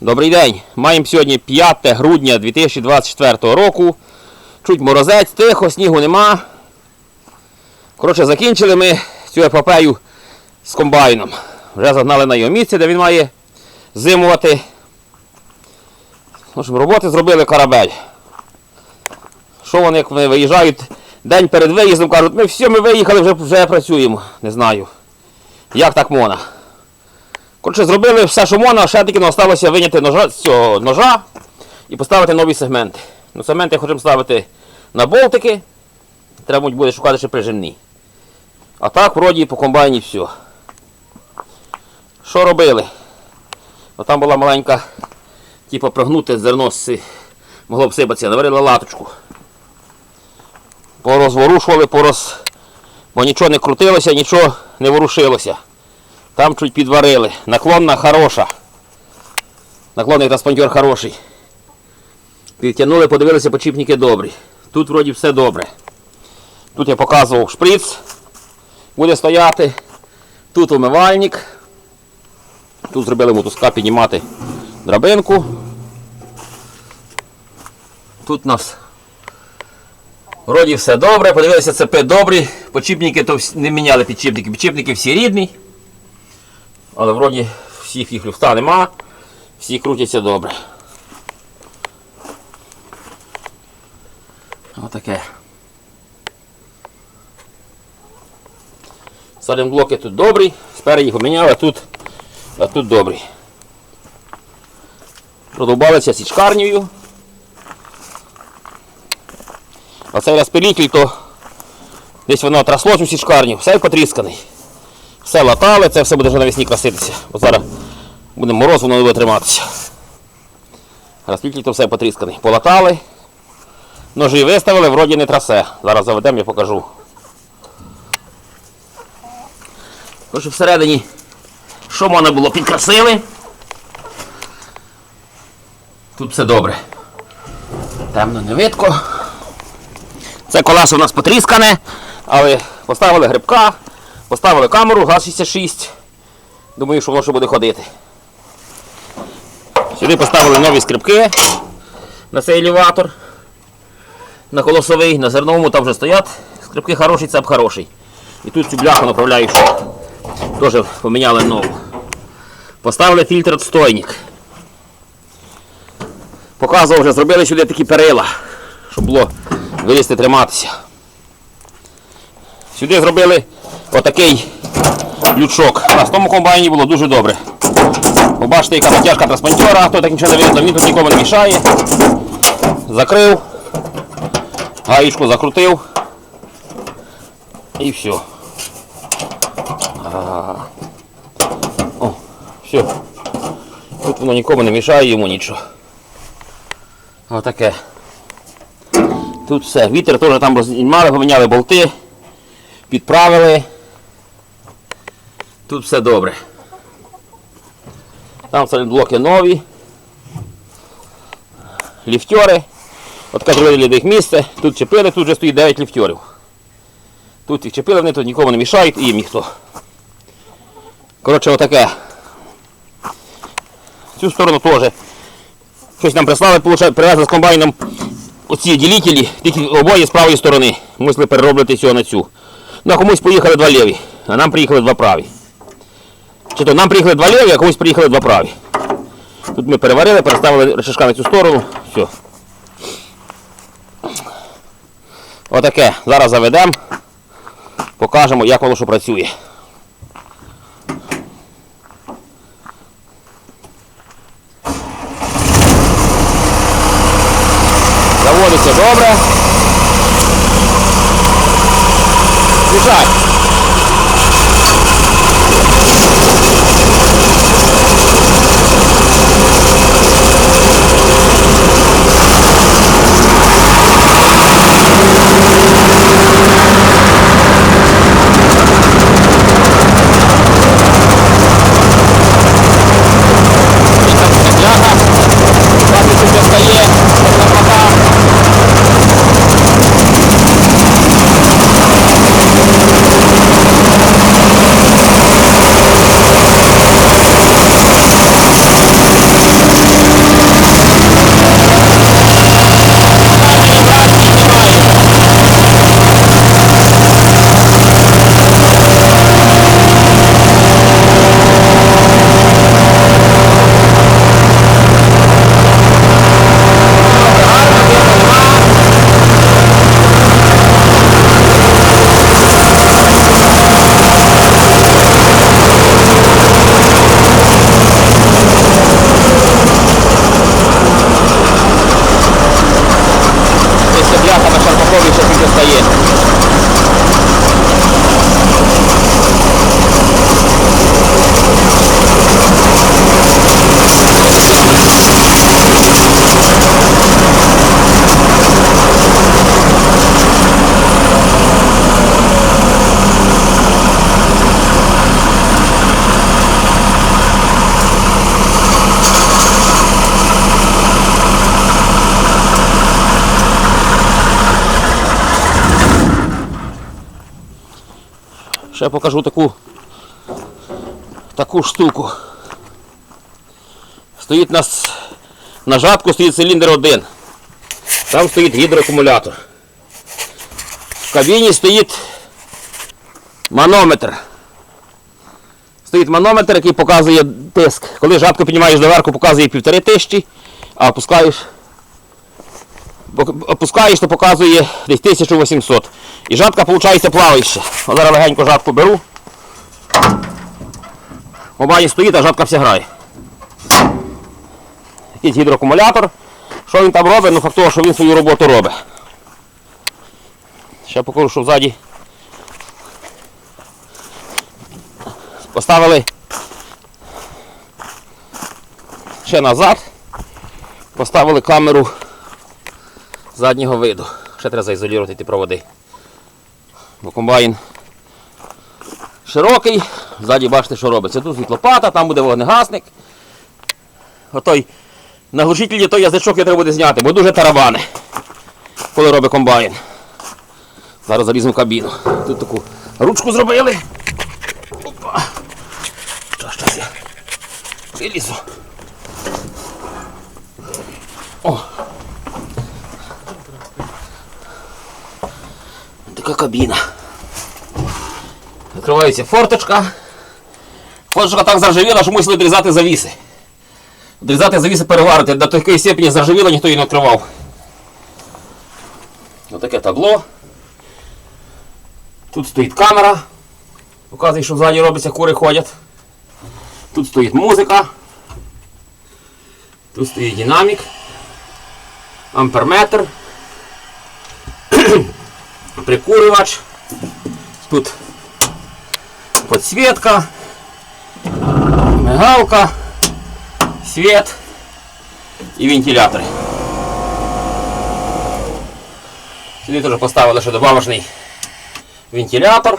Добрий день. Маємо сьогодні 5 грудня 2024 року. Чуть морозець, тихо, снігу нема. Коротше, закінчили ми цю епопею з комбайном. Вже загнали на його місце, де він має зимувати. В общем, роботи зробили корабель. Що вони, як вони виїжджають день перед виїздом, кажуть, ми все, ми виїхали, вже, вже працюємо. Не знаю. Як так можна? Коротше, зробили все, що можна, ще тільки залишилося виняти ножа, з цього ножа і поставити нові сегменти. Ну, сегменти хочемо ставити на болтики. Треба буде шукати ще прижимні. А так, вроді, по комбайні все. Що робили? Ну, там була маленька, типу, прогнуте зерно могло б сипатися, наварили латочку. Порозворушували, пороз... бо нічого не крутилося, нічого не ворушилося. Там чуть підварили. Наклонна хороша. Наклонний транспонтер хороший. Підтягнули, подивилися, почіпники добрі. Тут вроді все добре. Тут я показував шприц. Буде стояти. Тут умивальник. Тут зробили мотузка піднімати драбинку. Тут у нас вроді все добре. Подивилися, цепи добрі. Почіпники то не міняли підчіпники. Підчіпники всі рідні. Але вроді всіх їх люфта нема, всі крутяться добре. Отаке. Салінблоки тут добрі, спереді їх поміняли, а тут, а тут добрі. Продовбалися січкарнею. Оцей розпилитель, то десь воно трасло цю січкарню, все потрісканий. Все латали, це все буде вже навесні краситися. Бо зараз буде мороз, воно не буде триматися. Розпіль то все потрісканий. Полатали. Ножі виставили, вроді не трасе. Зараз заведемо, я покажу. Тож всередині, що можна було, підкрасили. Тут все добре. Темно не видко. Це колесо у нас потріскане, але поставили грибка. Поставили камеру, ГАЗ-66. Думаю, що воно ще буде ходити. Сюди поставили нові скрипки на цей елеватор. На колосовий, на зерновому там вже стоять. Скрипки хороші, цеп хороший. І тут цю бляху направляючу. Теж поміняли нову. Поставили фільтр отстойник. Показував вже, зробили сюди такі перила, щоб було вилізти триматися. Сюди зробили отакий лючок. На тому комбайні було дуже добре. Побачите, яка натяжка транспонтера, то так нічого не видно, він тут нікому не мішає. Закрив, гаєчку закрутив і все. О, все. Тут воно нікому не мішає, йому нічого. Отаке. Тут все. Вітер теж там рознімали, поміняли болти підправили. Тут все добре. Там блоки нові. Ліфтери. От зробили для місце. Тут чепили, тут вже стоїть 9 ліфтерів. Тут їх чепили, вони тут нікому не мішають і їм ніхто. Коротше, отаке. Цю сторону теж. Щось нам прислали, привезли з комбайном оці ділителі, тільки обоє з правої сторони. Мусили переробити цього на цю. Ну, а комусь поїхали два ліві, а нам приїхали два праві. Чи то нам приїхали два ліві, а комусь приїхали два праві. Тут ми переварили, переставили речашка на цю сторону. Все. Отаке. Зараз заведемо. Покажемо, як воно що працює. Заводиться добре. Біжать. Ще покажу таку таку штуку. Стоїть нас на жатку стоїть циліндр один. Там стоїть гідроакумулятор. В кабіні стоїть манометр. Стоїть манометр, який показує тиск. Коли жатку піднімаєш доверху, показує півтори тисячі, а опускаєш, опускаєш, то показує десь 1800. І жатка, виходить, плаваюча. Зараз легенько жатку беру. В бані стоїть, а жатка вся грає. Якийсь гідроакумулятор. Що він там робить? Ну факт того, що він свою роботу робить. Ще покажу, що ззаді поставили ще назад. Поставили камеру заднього виду. Ще треба заізолювати ті проводи. Бо комбайн широкий, ззаді бачите, що робиться. Тут світлопата, там буде вогнегасник. Отой на глушителі той язичок я треба буде зняти, бо дуже тарабани, коли робить комбайн. Зараз заліземо в кабіну. Тут таку ручку зробили. Опа. Щас я вилізу. Така кабіна. Відкривається форточка. Форточка так заржавіла, що мусили відрізати завіси. Відрізати завіси переварити. До такої степені заржавіла, ніхто її не відкривав. Отаке табло. Тут стоїть камера. Показує, що ззаді робиться, кури ходять. Тут стоїть музика. Тут стоїть динамік. Амперметр. Прикурювач. Тут подсветка. Мигалка. Свет. І вентилятори. Сюди теж поставили ще добавочний вентилятор.